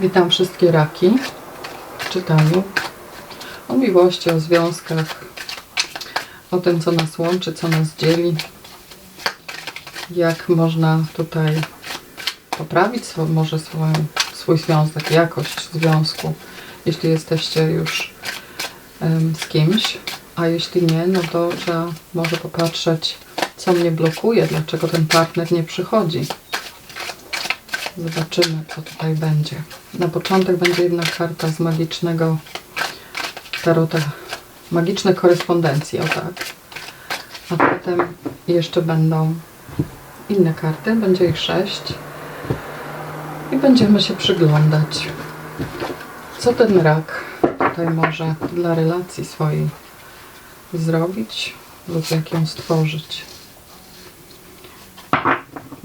Witam wszystkie raki w czytaniu o miłości, o związkach, o tym, co nas łączy, co nas dzieli, jak można tutaj poprawić może swoją, swój związek, jakość związku, jeśli jesteście już z kimś, a jeśli nie, no to trzeba może popatrzeć, co mnie blokuje, dlaczego ten partner nie przychodzi. Zobaczymy, co tutaj będzie. Na początek będzie jedna karta z magicznego tarota. Magiczne korespondencji, o tak. A potem jeszcze będą inne karty. Będzie ich sześć. I będziemy się przyglądać, co ten rak tutaj może dla relacji swojej zrobić lub jak ją stworzyć.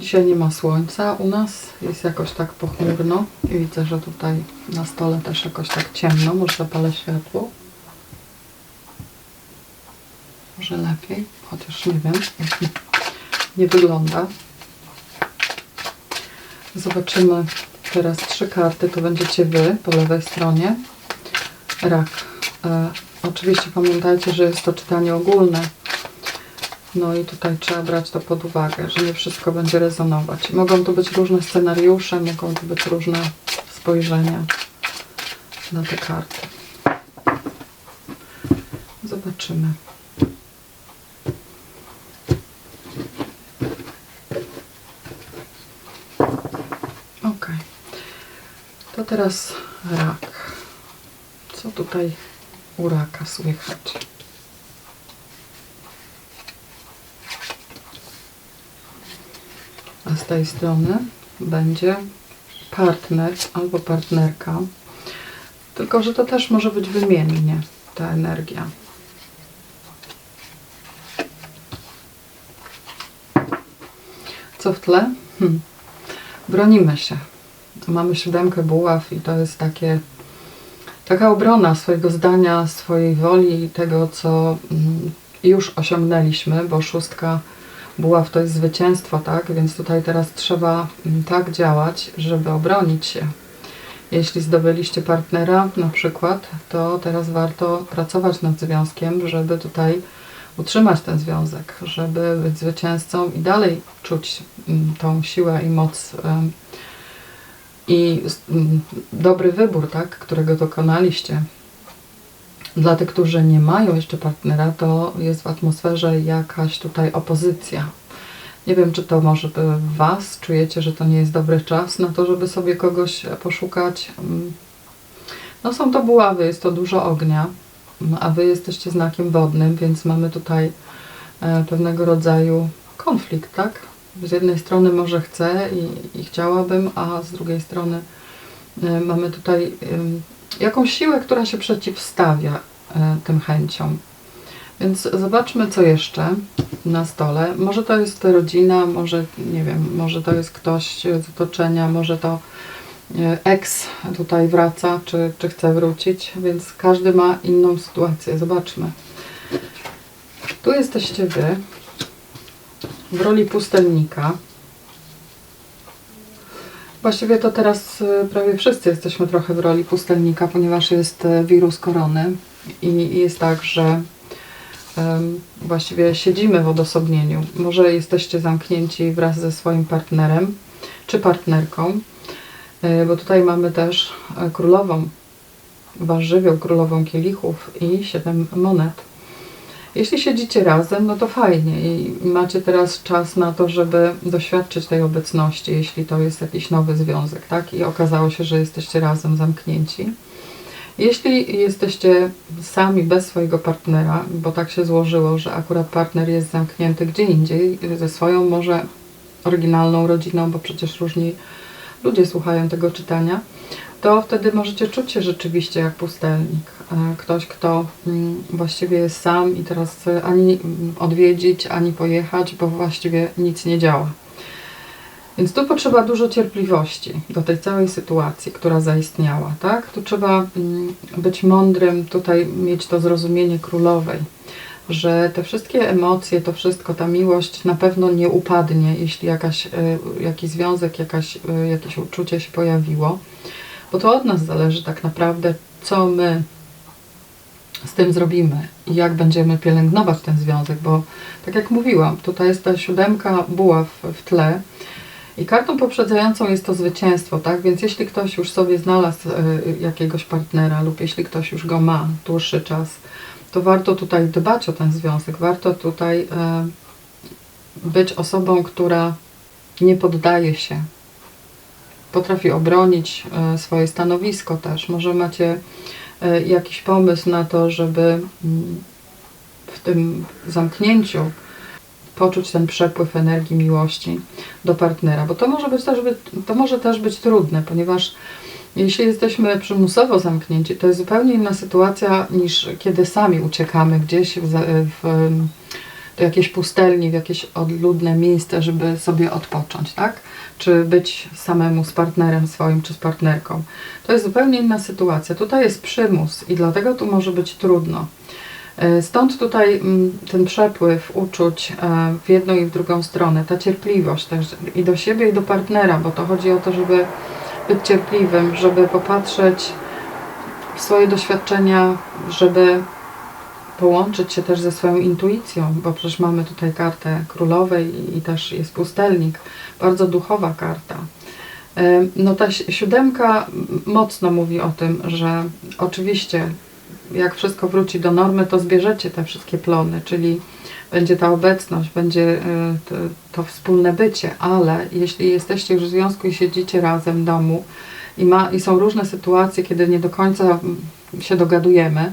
Dzisiaj nie ma słońca u nas, jest jakoś tak pochmurno i widzę, że tutaj na stole też jakoś tak ciemno, może zapalę światło. Może lepiej, chociaż nie wiem, nie wygląda. Zobaczymy teraz trzy karty, to będziecie Wy po lewej stronie. Rak. E, oczywiście pamiętajcie, że jest to czytanie ogólne. No i tutaj trzeba brać to pod uwagę, że nie wszystko będzie rezonować. Mogą to być różne scenariusze, mogą to być różne spojrzenia na te karty. Zobaczymy. Ok. To teraz rak. Co tutaj u raka słychać? A z tej strony będzie partner albo partnerka. Tylko, że to też może być wymiennie ta energia. Co w tle? Hm. Bronimy się. Mamy siódemkę buław i to jest takie taka obrona swojego zdania, swojej woli i tego, co mm, już osiągnęliśmy, bo szóstka buław to jest zwycięstwo, tak? Więc tutaj teraz trzeba mm, tak działać, żeby obronić się. Jeśli zdobyliście partnera na przykład, to teraz warto pracować nad związkiem, żeby tutaj utrzymać ten związek, żeby być zwycięzcą i dalej czuć mm, tą siłę i moc i mm, dobry wybór, tak, którego dokonaliście. Dla tych, którzy nie mają jeszcze partnera, to jest w atmosferze jakaś tutaj opozycja. Nie wiem, czy to może Was czujecie, że to nie jest dobry czas na to, żeby sobie kogoś poszukać. Mm. No są to buławy, jest to dużo ognia, mm, a Wy jesteście znakiem wodnym, więc mamy tutaj e, pewnego rodzaju konflikt, tak? Z jednej strony może chcę i, i chciałabym, a z drugiej strony e, mamy tutaj em, jakąś siłę, która się przeciwstawia e, tym chęciom. Więc zobaczmy, co jeszcze na stole. Może to jest rodzina, może nie wiem, może to jest ktoś z otoczenia, może to ex tutaj wraca, czy, czy chce wrócić, więc każdy ma inną sytuację. Zobaczmy. Tu jesteście Wy w roli pustelnika. Właściwie to teraz y, prawie wszyscy jesteśmy trochę w roli pustelnika, ponieważ jest y, wirus korony i jest tak, że właściwie siedzimy w odosobnieniu. Może jesteście zamknięci wraz ze swoim partnerem czy partnerką, y, bo tutaj mamy też e, królową warzywią, królową kielichów i siedem monet. Jeśli siedzicie razem, no to fajnie i macie teraz czas na to, żeby doświadczyć tej obecności, jeśli to jest jakiś nowy związek, tak? I okazało się, że jesteście razem zamknięci. Jeśli jesteście sami bez swojego partnera, bo tak się złożyło, że akurat partner jest zamknięty gdzie indziej, ze swoją może oryginalną rodziną, bo przecież różni ludzie słuchają tego czytania, to wtedy możecie czuć się rzeczywiście jak pustelnik. E, Ktoś, kto mm, właściwie jest sam i teraz e, ani odwiedzić, ani pojechać, bo właściwie nic nie działa. Więc tu potrzeba dużo cierpliwości do tej całej sytuacji, która zaistniała, tak? Tu trzeba mm, być mądrym, tutaj mieć to zrozumienie królowej, że te wszystkie emocje, to wszystko, ta miłość na pewno nie upadnie, jeśli jakaś, e, jakiś związek, jakaś, jakieś uczucie się pojawiło, Bo to od nas zależy tak naprawdę, co my z tym zrobimy i jak będziemy pielęgnować ten związek, bo tak jak mówiłam, tutaj jest ta siódemka buław w tle i kartą poprzedzającą jest to zwycięstwo, tak? Więc jeśli ktoś już sobie znalazł y, jakiegoś partnera lub jeśli ktoś już go ma dłuższy czas, to warto tutaj dbać o ten związek, warto tutaj y, być osobą, która nie poddaje się, potrafi obronić y, swoje stanowisko też. Może macie jakiś pomysł na to, żeby mm, w tym zamknięciu poczuć ten przepływ energii miłości do partnera, bo to może być też to może też być trudne, ponieważ jeśli jesteśmy przymusowo zamknięci, to jest zupełnie inna sytuacja niż kiedy sami uciekamy gdzieś w, w, do jakiejś pustelni, w jakieś odludne miejsce, żeby sobie odpocząć, tak? Czy być samemu z partnerem swoim, czy z partnerką. To jest zupełnie inna sytuacja. Tutaj jest przymus i dlatego tu może być trudno. E, Stąd tutaj mm, ten przepływ uczuć e, w jedną i w drugą stronę, ta cierpliwość też i do siebie, i do partnera, bo to chodzi o to, żeby być cierpliwym, żeby popatrzeć w swoje doświadczenia, żeby połączyć się też ze swoją intuicją, bo przecież mamy tutaj kartę królowej i też jest pustelnik, bardzo duchowa karta. E, No ta si- siódemka mocno mówi o tym, że oczywiście jak wszystko wróci do normy, to zbierzecie te wszystkie plony, czyli będzie ta obecność, będzie to, to wspólne bycie, ale jeśli jesteście już w związku i siedzicie razem w domu i, ma, i są różne sytuacje, kiedy nie do końca mm, się dogadujemy,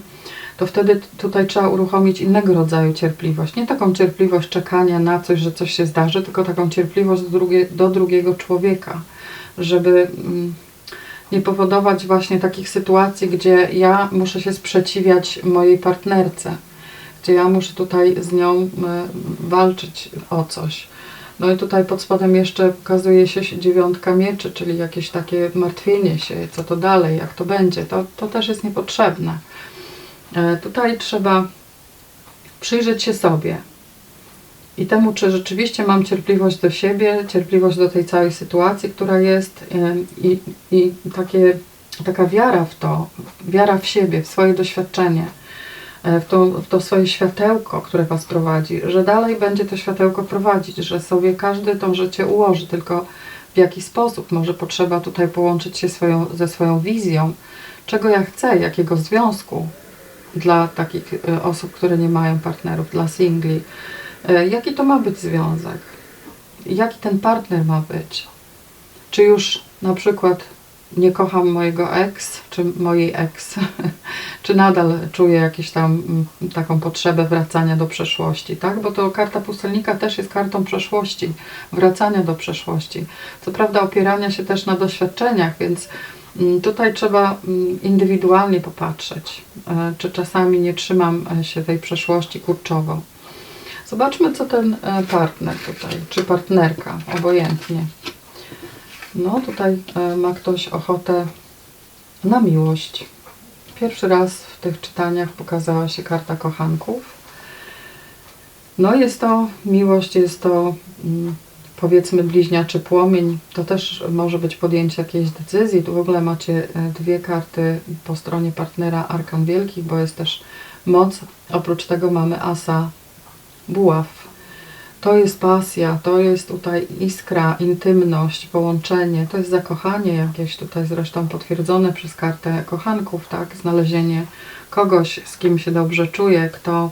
to wtedy tutaj trzeba uruchomić innego rodzaju cierpliwość. Nie taką cierpliwość czekania na coś, że coś się zdarzy, tylko taką cierpliwość do, drugie, do drugiego człowieka, żeby mm, nie powodować właśnie takich sytuacji, gdzie ja muszę się sprzeciwiać mojej partnerce, gdzie ja muszę tutaj z nią e, walczyć o coś. No i tutaj pod spodem jeszcze pokazuje się dziewiątka mieczy, czyli jakieś takie martwienie się, co to dalej, jak to będzie. To, to też jest niepotrzebne. E, Tutaj trzeba przyjrzeć się sobie i temu, czy rzeczywiście mam cierpliwość do siebie, cierpliwość do tej całej sytuacji, która jest em, i, i takie, taka wiara w to, wiara w siebie, w swoje doświadczenie, e, w to, w to swoje światełko, które Was prowadzi, że dalej będzie to światełko prowadzić, że sobie każdy to życie ułoży, tylko w jaki sposób? Może potrzeba tutaj połączyć się swoją, ze swoją wizją, czego ja chcę, jakiego związku dla takich e, osób, które nie mają partnerów, dla singli. E, Jaki to ma być związek? Jaki ten partner ma być? Czy już na przykład nie kocham mojego ex, czy mojej ex, czy nadal czuję jakąś tam mm, taką potrzebę wracania do przeszłości, tak? Bo to karta pustelnika też jest kartą przeszłości, wracania do przeszłości. Co prawda opierania się też na doświadczeniach, więc tutaj trzeba mm, indywidualnie popatrzeć, e, czy czasami nie trzymam e, się tej przeszłości kurczowo. Zobaczmy, co ten e, partner tutaj, czy partnerka, obojętnie. No, tutaj ma ktoś ochotę na miłość. Pierwszy raz w tych czytaniach pokazała się karta kochanków. No, jest to miłość, jest to mm, powiedzmy bliźniaczy płomień. To też może być podjęcie jakiejś decyzji. Tu w ogóle macie e, dwie karty po stronie partnera Arkan Wielkich, bo jest też moc. Oprócz tego mamy asa buław. To jest pasja, to jest tutaj iskra, intymność, połączenie, to jest zakochanie jakieś tutaj zresztą potwierdzone przez kartę kochanków, tak? Znalezienie kogoś, z kim się dobrze czuję, kto,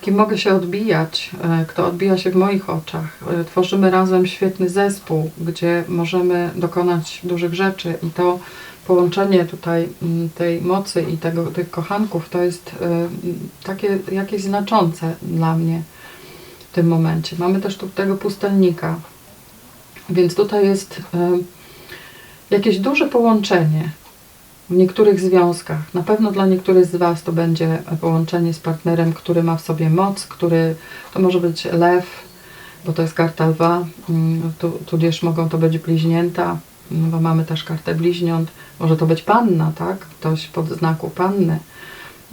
kim mogę się odbijać, e, kto odbija się w moich oczach. E, Tworzymy razem świetny zespół, gdzie możemy dokonać dużych rzeczy i to połączenie tutaj mm, tej mocy i tego, tych kochanków to jest e, takie jakieś znaczące dla mnie w tym momencie. Mamy też tu tego pustelnika, więc tutaj jest jakieś duże połączenie w niektórych związkach. Na pewno dla niektórych z Was to będzie połączenie z partnerem, który ma w sobie moc, który to może być lew, bo to jest karta lwa, mm, tu, tudzież mogą to być bliźnięta, mm, bo mamy też kartę bliźniąt. Może to być panna, tak? Ktoś pod znaku panny.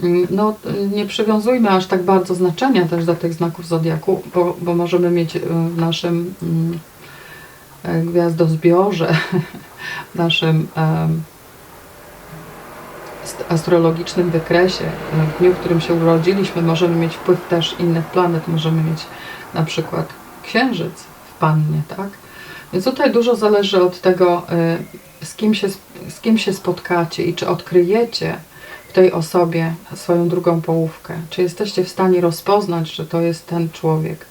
Mm, No, nie przywiązujmy aż tak bardzo znaczenia też do tych znaków zodiaku, bo, bo możemy mieć y, w naszym e, gwiazdozbiorze, w naszym astrologicznym wykresie, w dniu, w którym się urodziliśmy, możemy mieć wpływ też innych planet, możemy mieć na przykład księżyc w pannie, tak? Więc tutaj dużo zależy od tego, y, z kim, się, z kim się spotkacie i czy odkryjecie w tej osobie swoją drugą połówkę. Czy jesteście w stanie rozpoznać, że to jest ten człowiek.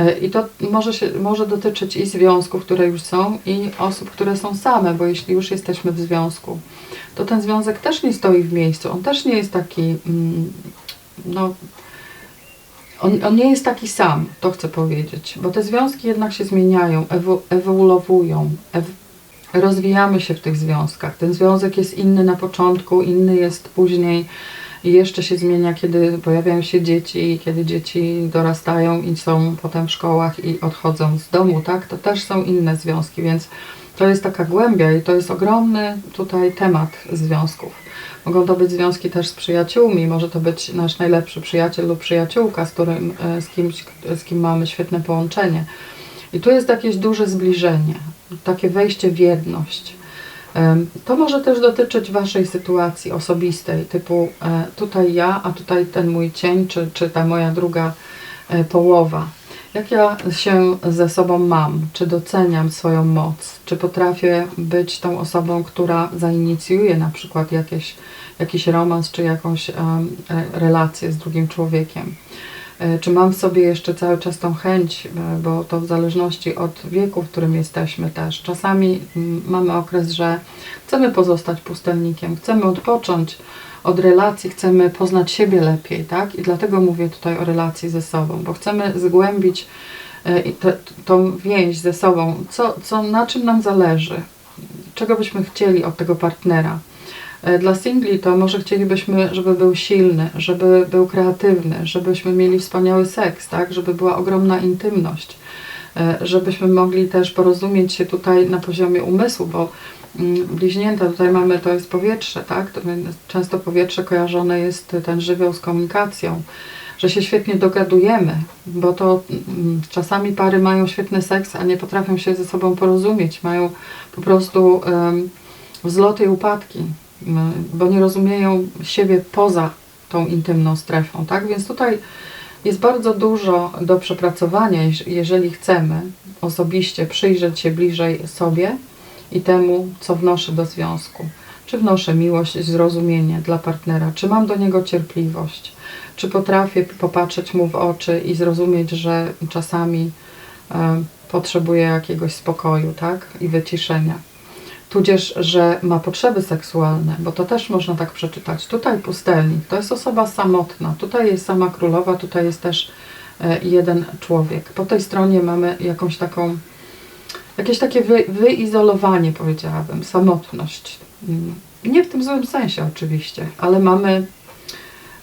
Y, I to może, się, może dotyczyć i związków, które już są, i osób, które są same, bo jeśli już jesteśmy w związku, to ten związek też nie stoi w miejscu. On też nie jest taki, mm, no, on, on nie jest taki sam, to chcę powiedzieć, bo te związki jednak się zmieniają, ewo, ewoluują, ew, rozwijamy się w tych związkach. Ten związek jest inny na początku, inny jest później i jeszcze się zmienia, kiedy pojawiają się dzieci, kiedy dzieci dorastają i są potem w szkołach i odchodzą z domu, tak? To też są inne związki, więc to jest taka głębia i to jest ogromny tutaj temat związków. Mogą to być związki też z przyjaciółmi, może to być nasz najlepszy przyjaciel lub przyjaciółka, z, którym, e, z, kimś, z kim mamy świetne połączenie. I tu jest jakieś duże zbliżenie, takie wejście w jedność. To może też dotyczyć Waszej sytuacji osobistej, typu e, tutaj ja, a tutaj ten mój cień, czy, czy ta moja druga e, połowa. Jak ja się ze sobą mam? Czy doceniam swoją moc? Czy potrafię być tą osobą, która zainicjuje na przykład jakieś, jakiś romans, czy jakąś relację z drugim człowiekiem? E, Czy mam w sobie jeszcze cały czas tą chęć, e, bo to w zależności od wieku, w którym jesteśmy też. Czasami mm, mamy okres, że chcemy pozostać pustelnikiem, chcemy odpocząć od relacji, chcemy poznać siebie lepiej, tak? I dlatego mówię tutaj o relacji ze sobą, bo chcemy zgłębić e, te- tą więź ze sobą, co, co, na czym nam zależy, czego byśmy chcieli od tego partnera. E, Dla singli to może chcielibyśmy, żeby był silny, żeby był kreatywny, żebyśmy mieli wspaniały seks, tak? żeby była ogromna intymność, e, żebyśmy mogli też porozumieć się tutaj na poziomie umysłu, bo mm, bliźnięta tutaj mamy, to jest powietrze, tak? To Często powietrze kojarzone jest ten żywioł z komunikacją, że się świetnie dogadujemy, bo to mm, czasami pary mają świetny seks, a nie potrafią się ze sobą porozumieć, mają po prostu em, wzloty i upadki, bo nie rozumieją siebie poza tą intymną strefą, tak? Więc tutaj jest bardzo dużo do przepracowania, jeż- jeżeli chcemy osobiście przyjrzeć się bliżej sobie i temu, co wnoszę do związku. Czy wnoszę miłość, zrozumienie dla partnera, czy mam do niego cierpliwość, czy potrafię popatrzeć mu w oczy i zrozumieć, że czasami e, potrzebuje jakiegoś spokoju, tak? I wyciszenia tudzież, że ma potrzeby seksualne, bo to też można tak przeczytać. Tutaj pustelnik to jest osoba samotna, tutaj jest sama królowa, tutaj jest też e, jeden człowiek. Po tej stronie mamy jakąś taką, jakieś takie wy, wyizolowanie, powiedziałabym, samotność. Mm, Nie w tym złym sensie oczywiście, ale mamy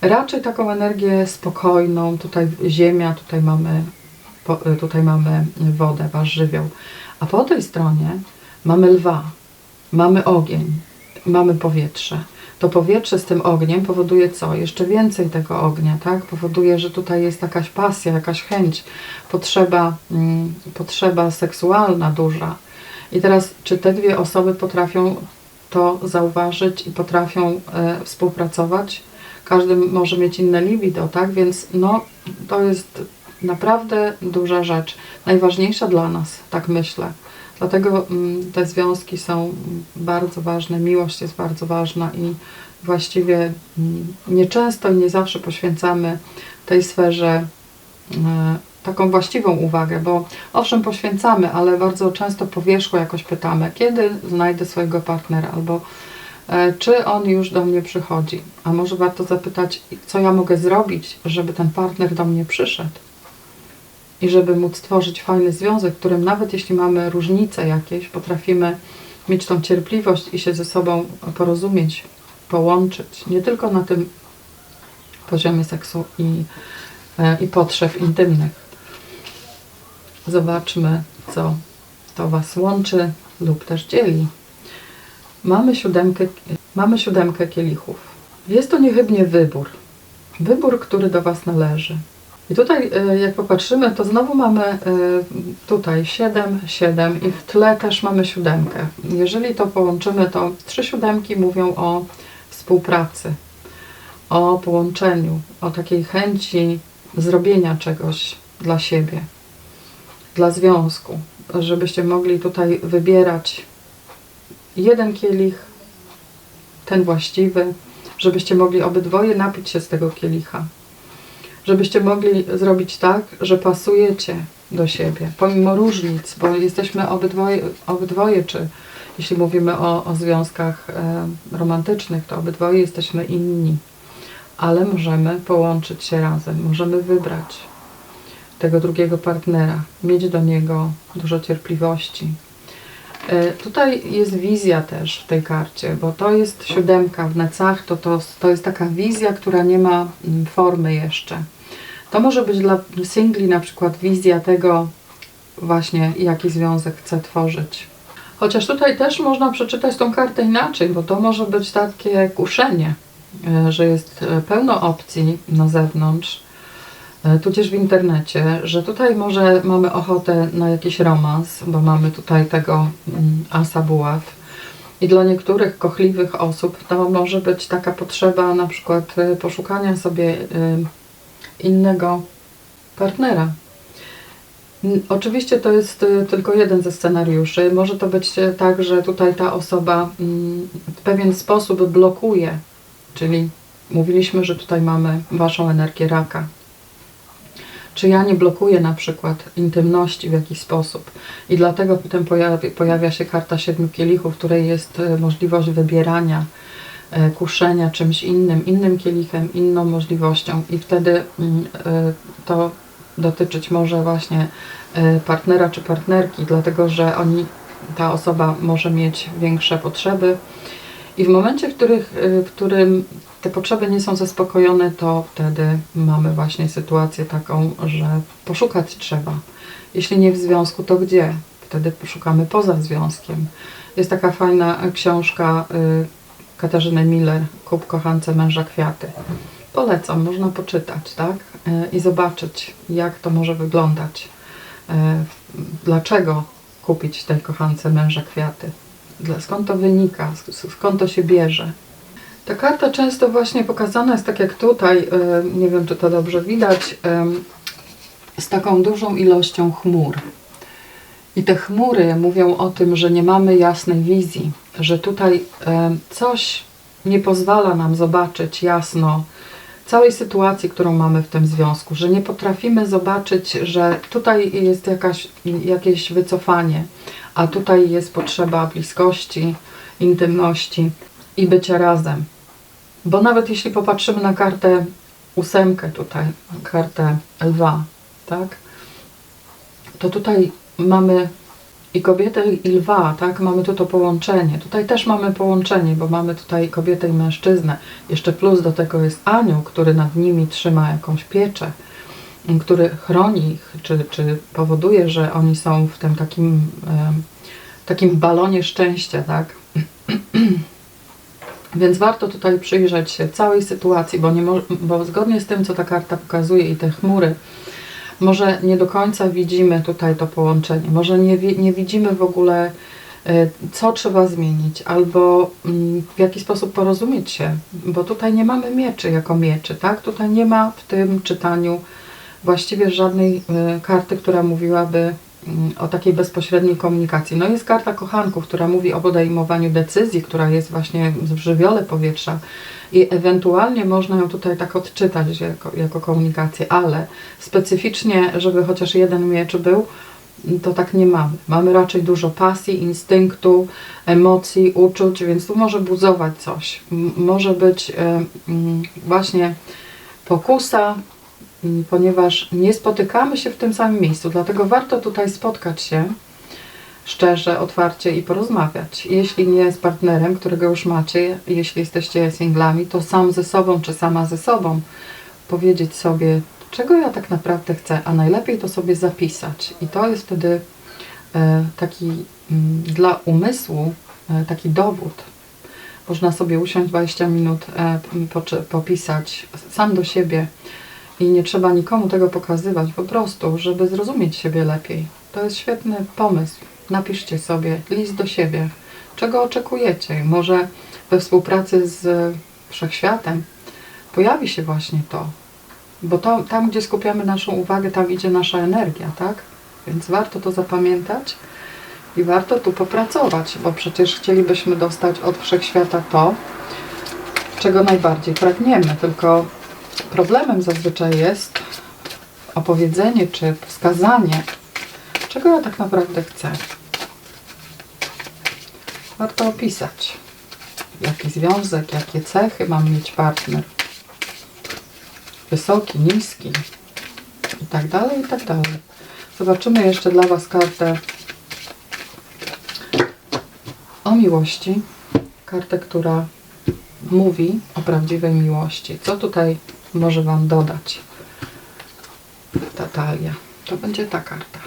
raczej taką energię spokojną, tutaj ziemia, tutaj mamy, po- tutaj mamy wodę, wasz żywioł. A po tej stronie mamy lwa, mamy ogień, mamy powietrze. To powietrze z tym ogniem powoduje co? Jeszcze więcej tego ognia, tak? Powoduje, że tutaj jest jakaś pasja, jakaś chęć, potrzeba, mm, potrzeba seksualna duża. I teraz, czy te dwie osoby potrafią to zauważyć i potrafią e, współpracować? Każdy może mieć inne libido, tak? Więc no, to jest naprawdę duża rzecz. Najważniejsza dla nas, tak myślę. Dlatego mm, te związki są bardzo ważne, miłość jest bardzo ważna i właściwie mm, nieczęsto i nie zawsze poświęcamy tej sferze e, taką właściwą uwagę, bo owszem poświęcamy, ale bardzo często po wierzchu jakoś pytamy, kiedy znajdę swojego partnera albo e, czy on już do mnie przychodzi. A może warto zapytać, co ja mogę zrobić, żeby ten partner do mnie przyszedł i żeby móc tworzyć fajny związek, w którym nawet jeśli mamy różnice jakieś, potrafimy mieć tą cierpliwość i się ze sobą porozumieć, połączyć, nie tylko na tym poziomie seksu i, e, i potrzeb intymnych. Zobaczmy, co to Was łączy lub też dzieli. Mamy siódemkę, mamy siódemkę kielichów. Jest to niechybnie wybór. Wybór, który do Was należy. I tutaj, e, jak popatrzymy, to znowu mamy e, tutaj 7, 7 i w tle też mamy siódemkę. Jeżeli to połączymy, to trzy siódemki mówią o współpracy, o połączeniu, o takiej chęci zrobienia czegoś dla siebie, dla związku, żebyście mogli tutaj wybierać jeden kielich, ten właściwy, żebyście mogli obydwoje napić się z tego kielicha żebyście mogli zrobić tak, że pasujecie do siebie, pomimo różnic, bo jesteśmy obydwoje, obydwoje czy jeśli mówimy o, o związkach e, romantycznych, to obydwoje jesteśmy inni, ale możemy połączyć się razem, możemy wybrać tego drugiego partnera, mieć do niego dużo cierpliwości. E, tutaj jest wizja też w tej karcie, bo to jest siódemka w necach, to, to, to jest taka wizja, która nie ma mm, formy jeszcze. To może być dla singli na przykład wizja tego właśnie, jaki związek chce tworzyć. Chociaż tutaj też można przeczytać tą kartę inaczej, bo to może być takie kuszenie, e, że jest e, pełno opcji na zewnątrz, e, tudzież w internecie, że tutaj może mamy ochotę na jakiś romans, bo mamy tutaj tego mm, asa buław. I dla niektórych kochliwych osób to może być taka potrzeba na przykład poszukania sobie innego partnera. Oczywiście to jest y, tylko jeden ze scenariuszy. Może to być y, tak, że tutaj ta osoba mm, w pewien sposób blokuje, czyli mówiliśmy, że tutaj mamy Waszą energię raka. Czy ja nie blokuję na przykład intymności w jakiś sposób i dlatego potem pojawia, pojawia się karta siedmiu kielichów, w której jest y, możliwość wybierania kuszenia czymś innym, innym kielichem, inną możliwością i wtedy mm, e, to dotyczyć może właśnie e, partnera czy partnerki, dlatego że oni, ta osoba może mieć większe potrzeby i w momencie, w, których, w którym te potrzeby nie są zaspokojone, to wtedy mamy właśnie sytuację taką, że poszukać trzeba. Jeśli nie w związku, to gdzie? Wtedy poszukamy poza związkiem. Jest taka fajna książka y, Katarzyny Miller, Kup kochance męża kwiaty. Polecam, można poczytać, tak? E, I zobaczyć, jak to może wyglądać. E, dlaczego kupić tej kochance męża kwiaty? Skąd to wynika? Skąd to się bierze? Ta karta często właśnie pokazana jest tak jak tutaj, e, nie wiem czy to dobrze widać, z taką dużą ilością chmur. I te chmury mówią o tym, że nie mamy jasnej wizji, że tutaj coś nie pozwala nam zobaczyć jasno całej sytuacji, którą mamy w tym związku, że nie potrafimy zobaczyć, że tutaj jest jakaś, jakieś wycofanie, a tutaj jest potrzeba bliskości, intymności i bycia razem. Bo nawet jeśli popatrzymy na kartę ósemkę tutaj, kartę lwa, tak, to tutaj mamy i kobietę i lwa, tak? Mamy tu to połączenie. Tutaj też mamy połączenie, bo mamy tutaj kobietę i mężczyznę. Jeszcze plus do tego jest anioł, który nad nimi trzyma jakąś pieczę, który chroni ich, czy, czy powoduje, że oni są w tym takim, takim balonie szczęścia, tak? Więc warto tutaj przyjrzeć się całej sytuacji, bo, nie bo zgodnie z tym, co ta karta pokazuje i te chmury, może nie do końca widzimy tutaj to połączenie, może nie, nie widzimy w ogóle, e, co trzeba zmienić, albo mm, w jaki sposób porozumieć się, bo tutaj nie mamy mieczy jako mieczy, tak? Tutaj nie ma w tym czytaniu właściwie żadnej e, karty, która mówiłaby o takiej bezpośredniej komunikacji. No jest karta kochanków, która mówi o podejmowaniu decyzji, która jest właśnie w żywiole powietrza, i ewentualnie można ją tutaj tak odczytać jako, jako komunikację, ale specyficznie, żeby chociaż jeden miecz był, to tak nie mamy. Mamy raczej dużo pasji, instynktu, emocji, uczuć, więc tu może buzować coś. może być e, właśnie pokusa, ponieważ nie spotykamy się w tym samym miejscu, dlatego warto tutaj spotkać się szczerze, otwarcie i porozmawiać. Jeśli nie z partnerem, którego już macie, jeśli jesteście singlami, to sam ze sobą czy sama ze sobą powiedzieć sobie, czego ja tak naprawdę chcę, a najlepiej to sobie zapisać. I to jest wtedy e, taki dla umysłu e, taki dowód. Można sobie usiąść 20 minut, e, popisać sam do siebie i nie trzeba nikomu tego pokazywać, po prostu, żeby zrozumieć siebie lepiej. To jest świetny pomysł. Napiszcie sobie list do siebie, czego oczekujecie. Może we współpracy z wszechświatem pojawi się właśnie to. Bo to, tam, gdzie skupiamy naszą uwagę, tam idzie nasza energia, tak? Więc warto to zapamiętać i warto tu popracować, bo przecież chcielibyśmy dostać od wszechświata to, czego najbardziej pragniemy. Tylko problemem zazwyczaj jest opowiedzenie czy wskazanie, czego ja tak naprawdę chcę. Warto opisać, jaki związek, jakie cechy mam mieć partner. Wysoki, niski i tak dalej, i tak dalej. Zobaczymy jeszcze dla Was kartę o miłości. Kartę, która mówi o prawdziwej miłości. Co tutaj może Wam dodać ta talia? To będzie ta karta.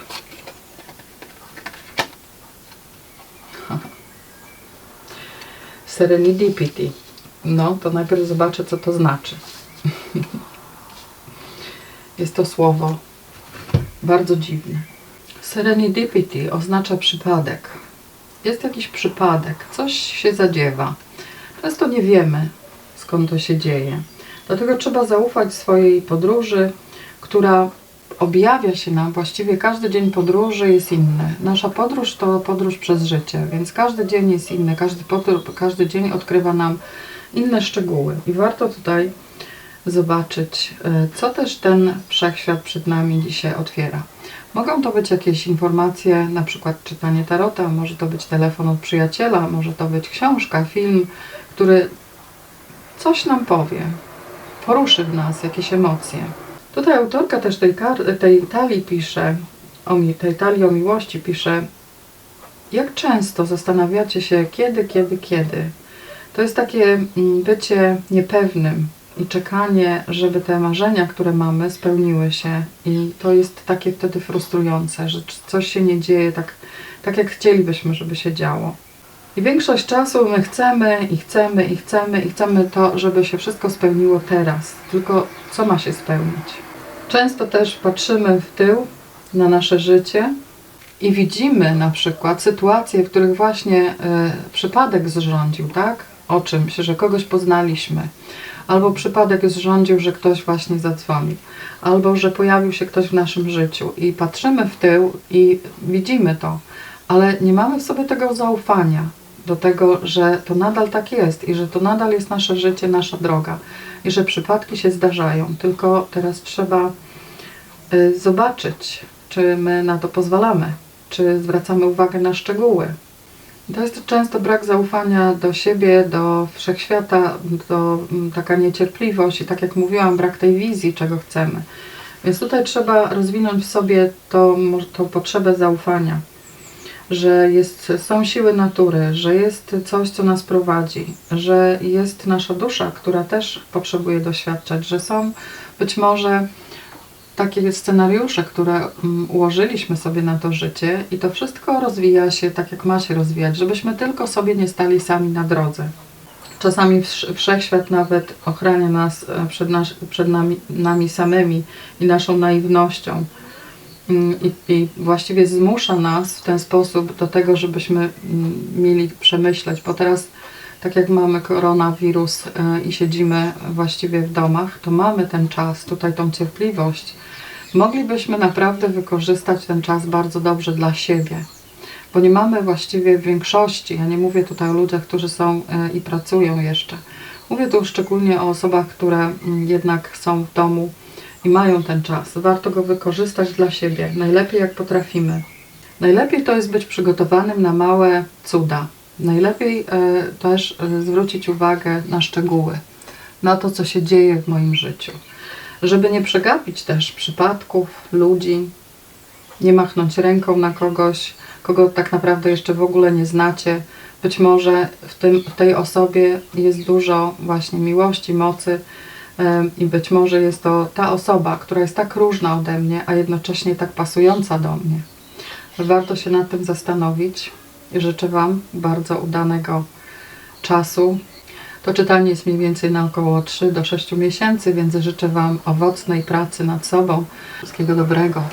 Serenity. No, to najpierw zobaczę, co to znaczy. Jest to słowo bardzo dziwne. Serendipity oznacza przypadek. Jest jakiś przypadek, coś się zadziewa. Często nie wiemy, skąd to się dzieje. Dlatego trzeba zaufać swojej podróży, która objawia się nam. Właściwie każdy dzień podróży jest inny. Nasza podróż to podróż przez życie, więc każdy dzień jest inny. Każdy, podróż, każdy dzień odkrywa nam inne szczegóły. I warto tutaj zobaczyć, e, co też ten wszechświat przed nami dzisiaj otwiera. Mogą to być jakieś informacje, na przykład czytanie tarota, może to być telefon od przyjaciela, może to być książka, film, który coś nam powie, poruszy w nas jakieś emocje. Tutaj autorka też tej, tej talii pisze, o mi- tej talii o miłości pisze, jak często zastanawiacie się, kiedy, kiedy, kiedy. To jest takie mm, bycie niepewnym i czekanie, żeby te marzenia, które mamy, spełniły się. I to jest takie wtedy frustrujące, że coś się nie dzieje tak, tak jak chcielibyśmy, żeby się działo. I większość czasu my chcemy i chcemy i chcemy i chcemy to, żeby się wszystko spełniło teraz. Tylko co ma się spełnić? Często też patrzymy w tył na nasze życie i widzimy na przykład sytuacje, w których właśnie y, przypadek zrządził, tak? O czymś, że kogoś poznaliśmy. Albo przypadek zrządził, że ktoś właśnie zadzwonił. Albo że pojawił się ktoś w naszym życiu. I patrzymy w tył i widzimy to. Ale nie mamy w sobie tego zaufania do tego, że to nadal tak jest i że to nadal jest nasze życie, nasza droga i że przypadki się zdarzają. Tylko teraz trzeba y, zobaczyć, czy my na to pozwalamy, czy zwracamy uwagę na szczegóły. To jest często brak zaufania do siebie, do wszechświata, do mm, taka niecierpliwość i tak jak mówiłam, brak tej wizji, czego chcemy. Więc tutaj trzeba rozwinąć w sobie mo- tą potrzebę zaufania że jest, są siły natury, że jest coś, co nas prowadzi, że jest nasza dusza, która też potrzebuje doświadczać, że są być może takie scenariusze, które mm, ułożyliśmy sobie na to życie i to wszystko rozwija się tak, jak ma się rozwijać, żebyśmy tylko sobie nie stali sami na drodze. Czasami wsz- wszechświat nawet ochrania nas e, przed, nas, przed nami, nami samymi i naszą naiwnością. I, I właściwie zmusza nas w ten sposób do tego, żebyśmy mm, mieli przemyśleć, bo teraz, tak jak mamy koronawirus y, i siedzimy właściwie w domach, to mamy ten czas, tutaj tą cierpliwość. Moglibyśmy naprawdę wykorzystać ten czas bardzo dobrze dla siebie, bo nie mamy właściwie większości, ja nie mówię tutaj o ludziach, którzy są y, i pracują jeszcze, mówię tu szczególnie o osobach, które mm, jednak są w domu i mają ten czas. Warto go wykorzystać dla siebie, najlepiej jak potrafimy. Najlepiej to jest być przygotowanym na małe cuda. Najlepiej e, też e, zwrócić uwagę na szczegóły, na to, co się dzieje w moim życiu. Żeby nie przegapić też przypadków, ludzi, nie machnąć ręką na kogoś, kogo tak naprawdę jeszcze w ogóle nie znacie. Być może w, tym, w tej osobie jest dużo właśnie miłości, mocy, I być może jest to ta osoba, która jest tak różna ode mnie, a jednocześnie tak pasująca do mnie. Warto się nad tym zastanowić życzę Wam bardzo udanego czasu. To czytanie jest mniej więcej na około 3 do 6 miesięcy, więc życzę Wam owocnej pracy nad sobą. Wszystkiego dobrego.